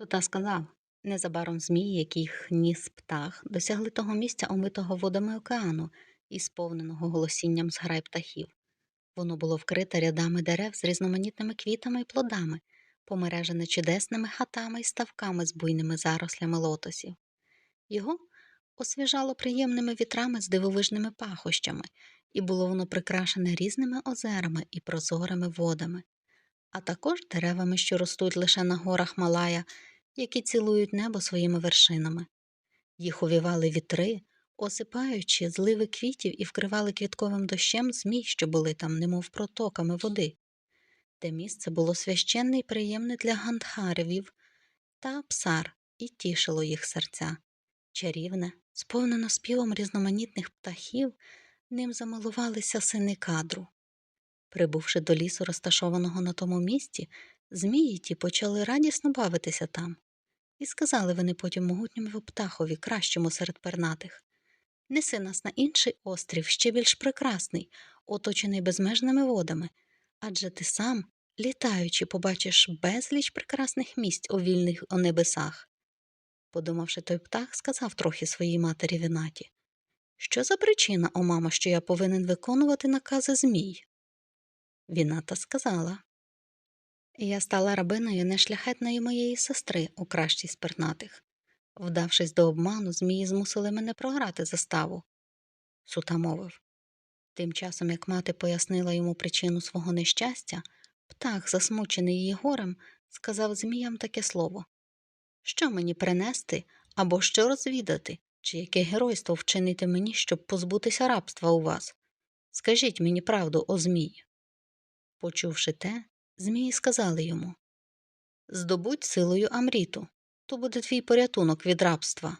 Тута сказав незабаром змії, яких ніс птах, досягли того місця, омитого водами океану і сповненого голосінням зграй птахів. Воно було вкрите рядами дерев з різноманітними квітами і плодами, помережене чудесними хатами і ставками з буйними зарослями лотосів. Його освіжало приємними вітрами з дивовижними пахощами, і було воно прикрашене різними озерами і прозорими водами, а також деревами, що ростуть лише на горах Малая, які цілують небо своїми вершинами. Їх увівали вітри, осипаючи зливи квітів і вкривали квітковим дощем змій, що були там, немов протоками води. Те місце було священне і приємне для гандхаревів та псар і тішило їх серця. Чарівне, сповнено співом різноманітних птахів, ним замилувалися сини кадру. Прибувши до лісу, розташованого на тому місці, змії ті почали радісно бавитися там. І сказали вони потім могутньому птахові, кращому серед пернатих Неси нас на інший острів, ще більш прекрасний, оточений безмежними водами, адже ти сам, літаючи, побачиш безліч прекрасних місць у вільних небесах. Подумавши, той птах сказав трохи своїй матері Вінаті Що за причина, о мамо, що я повинен виконувати накази змій? Віната сказала Я стала рабиною нешляхетної моєї сестри у кращій з пернатих. Вдавшись до обману, змії змусили мене програти заставу. Сута мовив. Тим часом, як мати пояснила йому причину свого нещастя, птах, засмучений її горем, сказав зміям таке слово Що мені принести або що розвідати, чи яке геройство вчинити мені, щоб позбутися рабства у вас? Скажіть мені правду, о змій. Почувши те, змії сказали йому Здобудь силою Амріту, то буде твій порятунок від рабства.